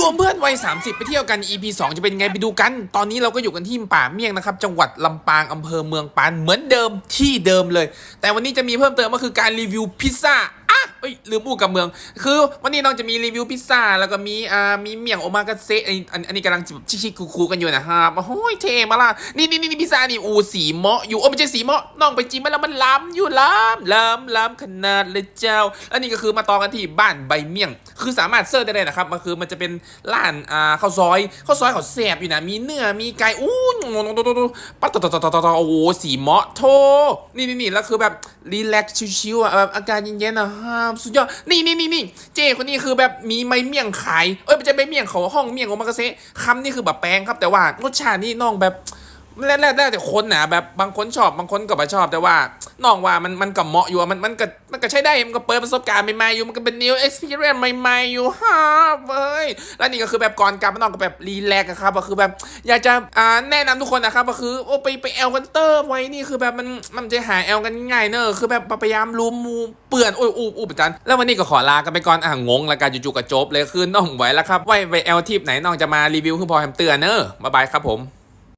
รวมเพื่อนวัย 30 ไปเที่ยวกัน EP 2 จะเป็นไงไปดูกัน ตอนนี้เราก็อยู่กันที่ป่าเมี่ยงนะครับ จังหวัดลำปางอำเภอเมืองปานเหมือนเดิมที่เดิมเลย แต่วันนี้จะมีเพิ่มเติมก็คือการรีวิวพิซซ่า อ้ยลืมอู้กับเมือง คือวันนี้น้องจะมีรีวิวพิซซ่า แล้วก็มีอ่ามีเมี่ยงโอมากาเซอันอันอันนี้กำลังแบบชิคๆคูๆกันอยู่นะครับโอ้ยเท่มาละนี่นี่นี่พิซซ่านี่อูสีเมาะอยู่โอ้ไม่ใช่สีเมาะน้องไปจิ้มาแล้วมันล้ำอยู่ล้ำล้ำล้ำขนาดเลยเจ้าแล้วนี่ก็คือมาต่อกันที่บ้านใบเมี่ยง คือสามารถเสิร์ชได้เลยนะครับมันคือมันจะเป็นร้านอ่าข้าวซอยข้าวซอยเขาแซ่บอยู่นะมีเนื้อมีไก่อู้ปัดตตตตโอ้โหสีเมาะโทนี่นี่นี่แล้วคือแบบรีแลกซ์ชิวๆอะแบบอากาศเย็นๆอะฮะสุดยอด นี่นี่นี่นี่เจ้คนนี้คือแบบมีไม้เมี่ยงขาย เอ้ยไม่ใช่ไม้เมี่ยงเขาห้องเมี่ยงโอมากรเซคำนี่คือแบบแปลงครับ แต่ว่ารสชาตินี่น้องแบบ แล้วแล้วแล้วแต่คนนะแบบบางคนชอบบางคนก็ไม่ชอบแต่ว่าน้องว่ามันมันก็เหมาะอยู่อะมันมันก็มันก็ใช้ได้มันก็เปิดประสบการณ์ใหม่ๆอยู่มันก็เป็น new experience ใหม่ๆอยู่ฮะเว้ยแล้วนี่ก็คือแบบก่อนกลับน้องก็แบบรีแลกซ์ครับก็คือแบบอยากจะอ่าแนะนำทุกคนนะครับก็คือโอ้ไปไปแอลกันเตอร์ไว้นี่คือแบบมันมันจะหาแอลกันง่ายเนอะคือแบบพยายามรูมมูเปื่อนโอ้ยอูบอูบจันแล้ววันนี้ก็ขอลากันไปก่อนอะงงล้วกันจู่ๆก็จบเลยคือน้องไหวแล้วครับไว้ไปแอลทีปไหนน้องจะมารีวิวคือพอแฮมเตือนเนอะบ๊ายบายครับผม